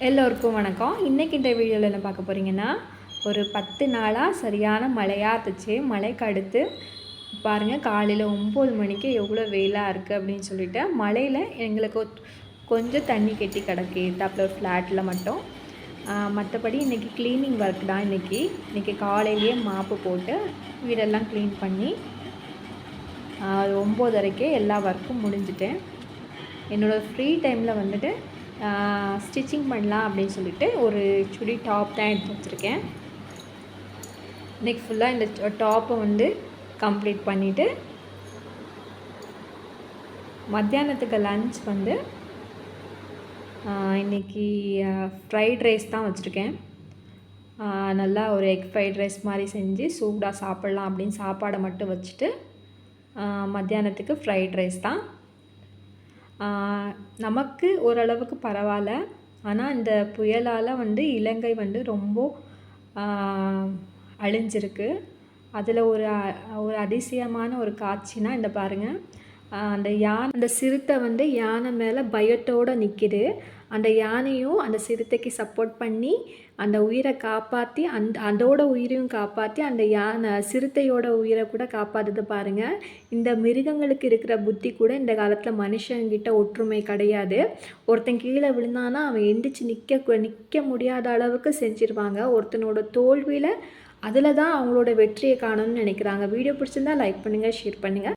எல்லோருக்கும் வணக்கம். இன்றைக்கி இந்த வீடியோவில் என்ன பார்க்க போகிறீங்கன்னா ஒரு பத்து நாளாக சரியான மழையாக இருந்துச்சு. மழைக்கு அடுத்து பாருங்கள் காலையில் ஒம்பது மணிக்கு எவ்வளோ வெயிலாக இருக்குது அப்படின்னு சொல்லிட்டு மழையில் எங்களுக்கு கொஞ்சம் தண்ணி கெட்டி கிடக்கு. தாப்பில் ஒரு ஃப்ளாட்டில் மட்டும். மற்றபடி இன்றைக்கி க்ளீனிங் ஒர்க் தான் இன்றைக்கி இன்றைக்கி காலையிலேயே மாப்பு போட்டு வீடெல்லாம் க்ளீன் பண்ணி ஆஹ் ஒம்போதரைக்கே எல்லா ஒர்க்கும் முடிஞ்சிட்டேன் என்னோடய ஃப்ரீ டைமில் வந்துட்டு ஸ்டிச்சிங் பண்ணலாம் அப்படின்னு சொல்லிட்டு ஒரு சுடி டாப் தான் எடுத்து வச்சுருக்கேன். இன்றைக்கி ஃபுல்லாக இந்த டாப்பை வந்து கம்ப்ளீட் பண்ணிவிட்டு மத்தியானத்துக்கு லன்ச் வந்து இன்றைக்கி இன்னைக்கு ஃப்ரைட் ரைஸ் தான் வச்சுருக்கேன். நல்லா ஒரு எக் ஃப்ரைட் ரைஸ் மாதிரி செஞ்சு சூடாக சாப்பிட்லாம் அப்படின்னு சாப்பாடை மட்டும் வச்சுட்டு மத்தியானத்துக்கு ஃப்ரைட் ரைஸ் தான். நமக்கு ஓரளவுக்கு பரவாயில்ல. ஆனால் இந்த புயலால் வந்து இலங்கை வந்து ரொம்ப அழிஞ்சிருக்கு. அதில் ஒரு ஒரு அதிசயமான ஒரு காட்சினால் இந்த பாருங்கள் அந்த யானை அந்த சிறுத்தை வந்து யானை மேலே பயத்தோடு நிற்கிது அந்த யானையும் அந்த சிறுத்தைக்கு சப்போர்ட் பண்ணி அந்த உயிரை காப்பாற்றி அந் அதோட உயிரையும் காப்பாற்றி அந்த யானை சிறுத்தையோட உயிரை கூட காப்பாற்றுது பாருங்கள் இந்த மிருகங்களுக்கு இருக்கிற புத்தி கூட இந்த காலத்தில் மனுஷங்கிட்ட ஒற்றுமை கிடையாது. ஒருத்தன் கீழே விழுந்தானா அவன் எந்திரிச்சு நிற்க நிற்க முடியாத அளவுக்கு செஞ்சிருவாங்க. ஒருத்தனோட தோல்வியில் அதில் தான் அவங்களோட வெற்றியை காணணும்னு நினைக்கிறாங்க. வீடியோ பிடிச்சிருந்தா லைக் பண்ணுங்கள் ஷேர் பண்ணுங்கள்